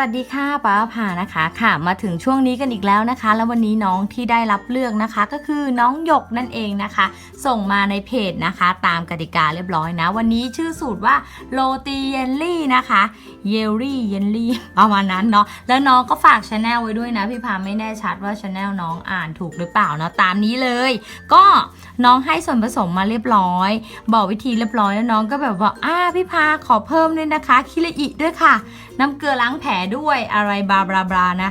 วัสดีค่ะป้าผานะคะค่ะมาถึงช่วงนี้กันอีกแล้วนะคะ แล้ววันนี้น้องที่ได้รับเลือกนะคะ ก็คือน้องหยกนั่นเองนะคะ ส่งมาในเพจนะคะ ตามกติกาเรียบร้อยนะ วันนี้ชื่อสูตรว่าโรตีเยลลี่นะคะเยลลี่เยลลี่ประมาณนั้นเนาะแล้วน้องก็ฝากชาแนลไว้ด้วยนะพี่พาไม่แน่ชัดว่าชาแนลน้องอ่านถูกหรือเปล่าเนาะตามนี้เลย ก็น้องให้ส่วนผสมมาเรียบร้อย บอกวิธีเรียบร้อยแล้วน้องก็แบบว่าอ่าพี่พาขอเพิ่มด้วยนะคะคิริอิด้วยค่ะ น้ำเกลือล้างแผลด้วยอะไรบาบลาบลานะ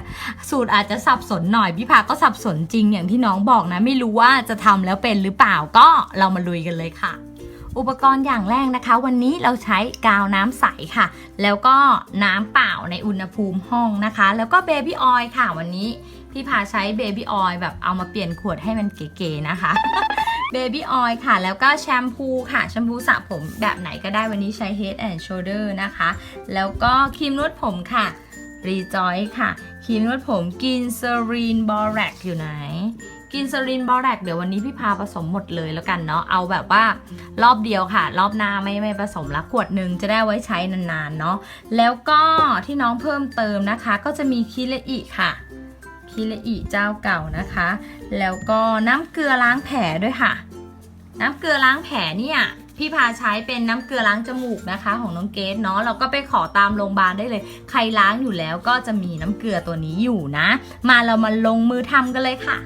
สูตรอาจจะสับสนหน่อยพี่พาก็สับสนจริงอย่างที่น้องบอกนะ ไม่รู้ว่าจะทำแล้วเป็นหรือเปล่าก็เรามาลุยกันเลยค่ะ อุปกรณ์อย่างแรกนะคะ วันนี้เราใช้กาวน้ำใสค่ะ แล้วก็น้ำเปล่าในอุณหภูมิห้องนะคะ แล้วก็เบบี้ออยล์ค่ะวันนี้พี่พาใช้เบบี้ออยล์แบบเอามาเปลี่ยนขวดให้มันเก๋ๆนะคะเบบี้ออยล์ค่ะ แล้วก็แชมพูค่ะ แชมพูสระผมแบบไหนก็ได้วันนี้ใช้ Head and Shoulder นะคะ แล้วก็ครีมนวดผมค่ะ Rejoice ค่ะครีมนวดผมกินเซรีนบอแรกอยู่ไหน กินเซรีนบอแรกเดี๋ยววันนี้พี่พาผสมหมดเลยแล้วกันเนาะเอาแบบว่ารอบเดียวค่ะ รอบหน้าไม่ไม่ผสมละขวดหนึ่งจะได้ไว้ใช้นานๆเนาะแล้วก็ที่น้องเพิ่มเติมนะคะ ก็จะมีคิเลอิค่ะคิเลอิเจ้าเก่านะคะ แล้วก็น้ำเกลือล้างแผลด้วยค่ะ น้ำเกลือล้างแผลเนี่ย พี่พาใช้เป็นน้ำเกลือล้างจมูกนะคะของน้องเกดเนาะเราก็ไปขอตามโรงพยาบาลได้เลย ใครล้างอยู่แล้วก็จะมีน้ำเกลือตัวนี้อยู่นะ มาเรามาลงมือทำกันเลยค่ะ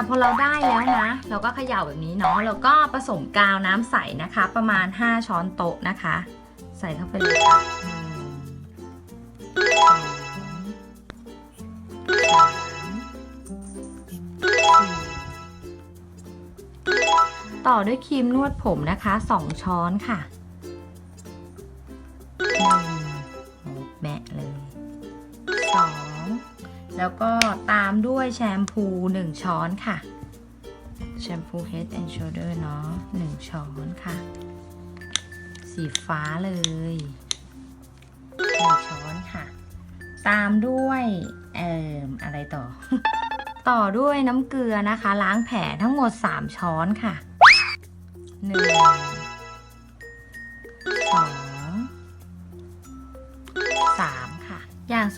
ค่ะพอเราได้แล้วนะ เราก็เขย่าแบบนี้เนาะแล้วก็ผสมกาวน้ำใสนะคะ ประมาณ 5 ช้อนโต๊ะนะคะ ใส่เข้าไปเลยค่ะต่อด้วยครีมนวดผมนะคะ 2 ช้อนค่ะ แล้วก็ตามด้วยแชมพู 1 ช้อนค่ะ แชมพู Head and Shoulder เนาะ1ช้อนค่ะ สีฟ้าเลย1ช้อนค่ะ ตามด้วยเอ่ออะไรต่อ ต่อด้วยน้ำเกลือนะคะ ล้างแผลทั้งหมด 3 ช้อนค่ะ 1 2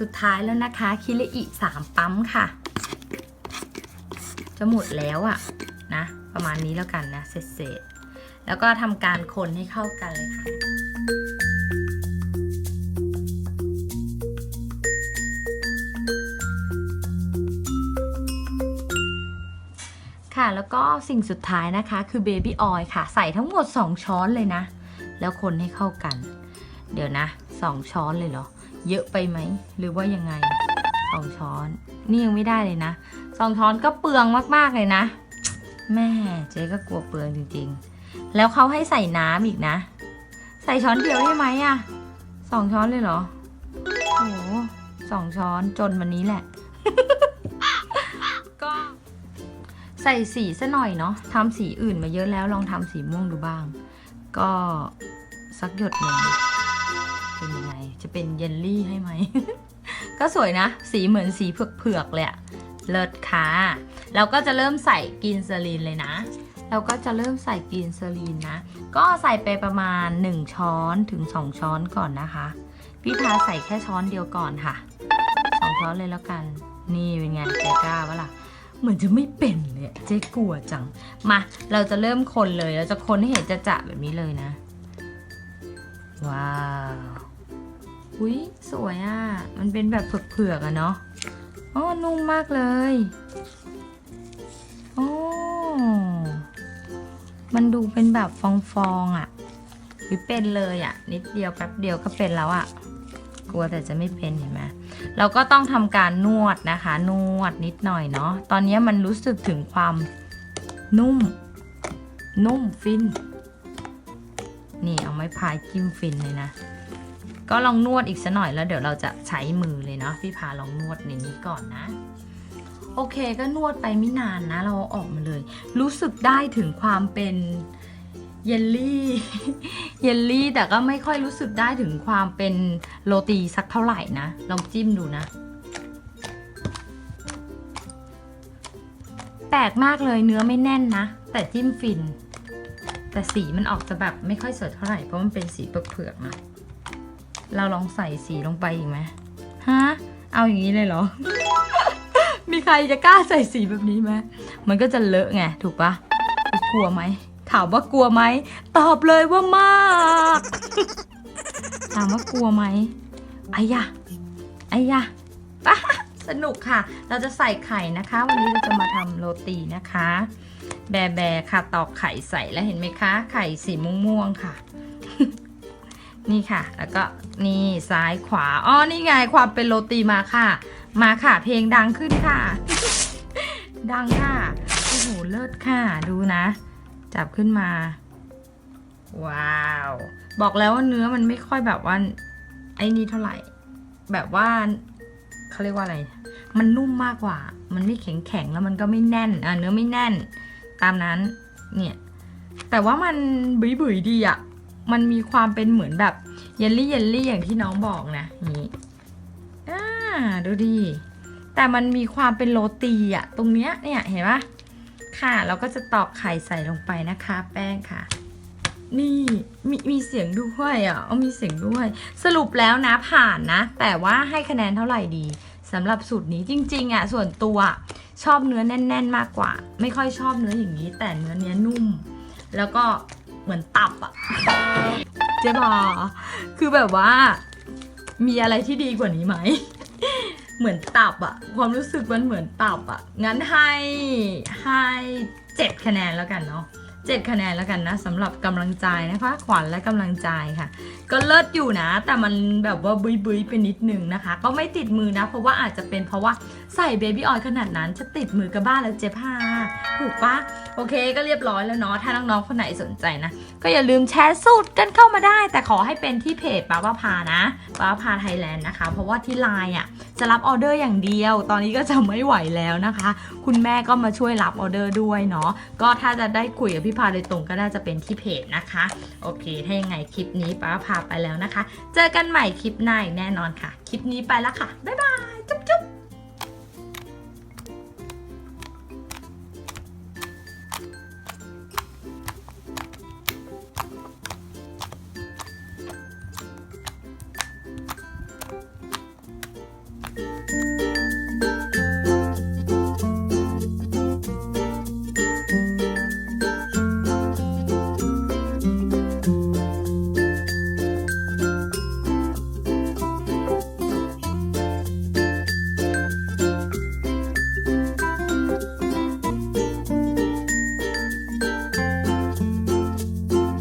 สุดท้ายแล้วนะคะ คิริอิ3ปั๊มค่ะ จะหมดแล้วอะนะ ประมาณนี้แล้วกันนะ เสร็จๆแล้วก็ทำการคนให้เข้ากันเลยค่ะค่ะ แล้วก็สิ่งสุดท้ายนะคะ คือเบบี้ออยล์ค่ะ ใส่ทั้งหมด 2 ช้อนเลยนะ แล้วคนให้เข้ากัน เดี๋ยวนะ 2 ช้อนเลยเหรอ เยอะไปไหม หรือว่ายังไง2ช้อน นี่ยังไม่ได้เลยนะ2ช้อนก็เปลืองมากๆเลยนะ แม่เจ๊ก็กลัวเปลืองจริงๆ แล้วเขาให้ใส่น้ำอีกนะ ใส่ช้อนเดียวได้ไหมอะสองช้อนเลยเหรอโอ้โหสองช้อนจนวันนี้แหละ ก็ใส่สีซะหน่อยเนาะทำสีอื่นมาเยอะแล้วลองทำสีม่วงดูบ้าง ก็สักหยดหนึ่งเป็นยังไง จะเป็นเยลลี่ให้ไหม ก็สวยนะ สีเหมือนสีเผือกๆเลยอะเลิศค่ะ เราก็จะเริ่มใส่กรีนเซอรีนเลยนะ เราก็จะเริ่มใส่กรีนเซอรีนนะ ก็ใส่ไปประมาณ 1 ช้อนถึง 2 ช้อนก่อนนะคะ พี่พาใส่แค่ช้อนเดียวก่อนค่ะ 2 ช้อนเลยแล้วกัน นี่เป็นไงใจกล้าวะล่ะ เหมือนจะไม่เป็นเลยเจ๊กลัวจัง มา เราจะเริ่มคนเลย เราจะคนให้เห็นจะจะแบบนี้เลยนะ ว้าว อุ้ยสวยอะ่ะ มันเป็นแบบเผือกๆอะเนาะอ๋อนุ่มมากเลยโอ้มันดูเป็นแบบฟองๆอะ่ะเป็นเลยอะ่ะ นิดเดียวแป๊บเดียวก็เป็นแล้วอะ่ะ กลัวแต่จะไม่เป็นเห็นไหมเราก็ต้องทำการนวดนะคะ นวดนิดหน่อยเนาะตอนนี้มันรู้สึกถึงความนุ่ม นุ่มฟิน นี่เอาไม้พายจิ้มฟินเลยนะ ก็ลองนวดอีกสักหน่อยแล้วเดี๋ยวเราจะใช้มือเลยเนาะพี่พาลองนวดในนี้ก่อนนะ โอเคก็นวดไปไม่นานนะ เราออกมาเลย รู้สึกได้ถึงความเป็นเยลลี่เยลลี่แต่ก็ไม่ค่อยรู้สึกได้ถึงความเป็นโรตีสักเท่าไหร่นะ ลองจิ้มดูนะแปลกมากเลยเนื้อไม่แน่นนะ แต่จิ้มฟิน แต่สีมันออกจะแบบไม่ค่อยสดเท่าไหร่เพราะมันเป็นสีเผือกๆนะ เราลองใส่สีลงไปอีกไหมฮะเอาอย่างนี้เลยเหรอ มีใครจะกล้าใส่สีแบบนี้ไหมมันก็จะเลอะไงถูกปะกลัวไหมถามว่ากลัวไหมตอบเลยว่ามากถามว่ากลัวไหมไอ้ยะไอ้ยะปะสนุกค่ะ เราจะใส่ไข่นะคะ วันนี้เราจะมาทำโรตีนะคะ แบแบค่ะตอกไข่ใส่แล้วเห็นไหมคะ ไข่สีม่วงๆค่ะ นี่ค่ะ แล้วก็นี่ซ้ายขวาอ๋อนี่ไงความเป็นโรตีมาค่ะ มาค่ะ เพลงดังขึ้นค่ะ ดังค่ะโอ้โหเลิศค่ะ ดูนะ จับขึ้นมา ว้าว บอกแล้วว่าเนื้อมันไม่ค่อยแบบว่าไอ้นี่เท่าไหร่ แบบว่าเขาเรียกว่าอะไร มันนุ่มมากกว่า มันไม่แข็งแข็งแล้วมันก็ไม่แน่นอะเนื้อไม่แน่น ตามนั้นเนี่ยแต่ว่ามันบุยบุยดีอะ มันมีความเป็นเหมือนแบบเยลลี่เยลลี่อย่างที่น้องบอกนะนี้อ่าดูดีแต่มันมีความเป็นโรตีอะตรงเนี้ยเนี่ยเห็นปะค่ะเราก็จะตอกไข่ใส่ลงไปนะคะ แป้งค่ะ นี่มีมีเสียงด้วยอะเอามีเสียงด้วย สรุปแล้วนะผ่านนะ แต่ว่าให้คะแนนเท่าไหร่ดีสำหรับสูตรนี้จริง ๆอะส่วนตัวชอบเนื้อแน่น ๆ มากกว่า ไม่ค่อยชอบเนื้ออย่างนี้ แต่เนื้อเนี้ยนุ่ม แล้วก็ เหมือนตับอะเจ๊บอคือแบบว่า มีอะไรที่ดีกว่านี้ไหม เหมือนตับอะความรู้สึกมันเหมือนตับอะงั้นให้ให้เจ็ดคะแนนแล้วกันเนาะเจ็ดคะแนนแล้วกันนะสำหรับกำลังใจนะคะ ขวัญและกำลังใจค่ะ ก็เลิศอยู่นะ แต่มันแบบว่าบุยบุยไปนิดนึงนะคะ ก็ไม่ติดมือนะ เพราะว่าอาจจะเป็นเพราะว่า ใส่เบบี้ออยล์ขนาดนั้นจะติดมือกับบ้านแล้วเจ็บผ้าถูกปะโอเคก็เรียบร้อยแล้วเนาะถ้าน้องๆคนไหนสนใจนะ ก็อย่าลืมแชร์สูตรกันเข้ามาได้ แต่ขอให้เป็นที่เพจป้าป้าพานะป้าป้าพาไทยแลนด์นะคะ เพราะว่าที่ไลน์อะจะรับออเดอร์อย่างเดียว ตอนนี้ก็จะไม่ไหวแล้วนะคะ คุณแม่ก็มาช่วยรับออเดอร์ด้วยเนาะก็ถ้าจะได้คุยกับพี่พาโดยตรงก็น่าจะเป็นที่เพจนะคะ โอเค ถ้ายังไงคลิปนี้ป้าป้าพาไปแล้วนะคะ เจอกันใหม่คลิปหน้าอีกแน่นอนค่ะ คลิปนี้ไปแล้วค่ะบ๊ายบายจุ๊บ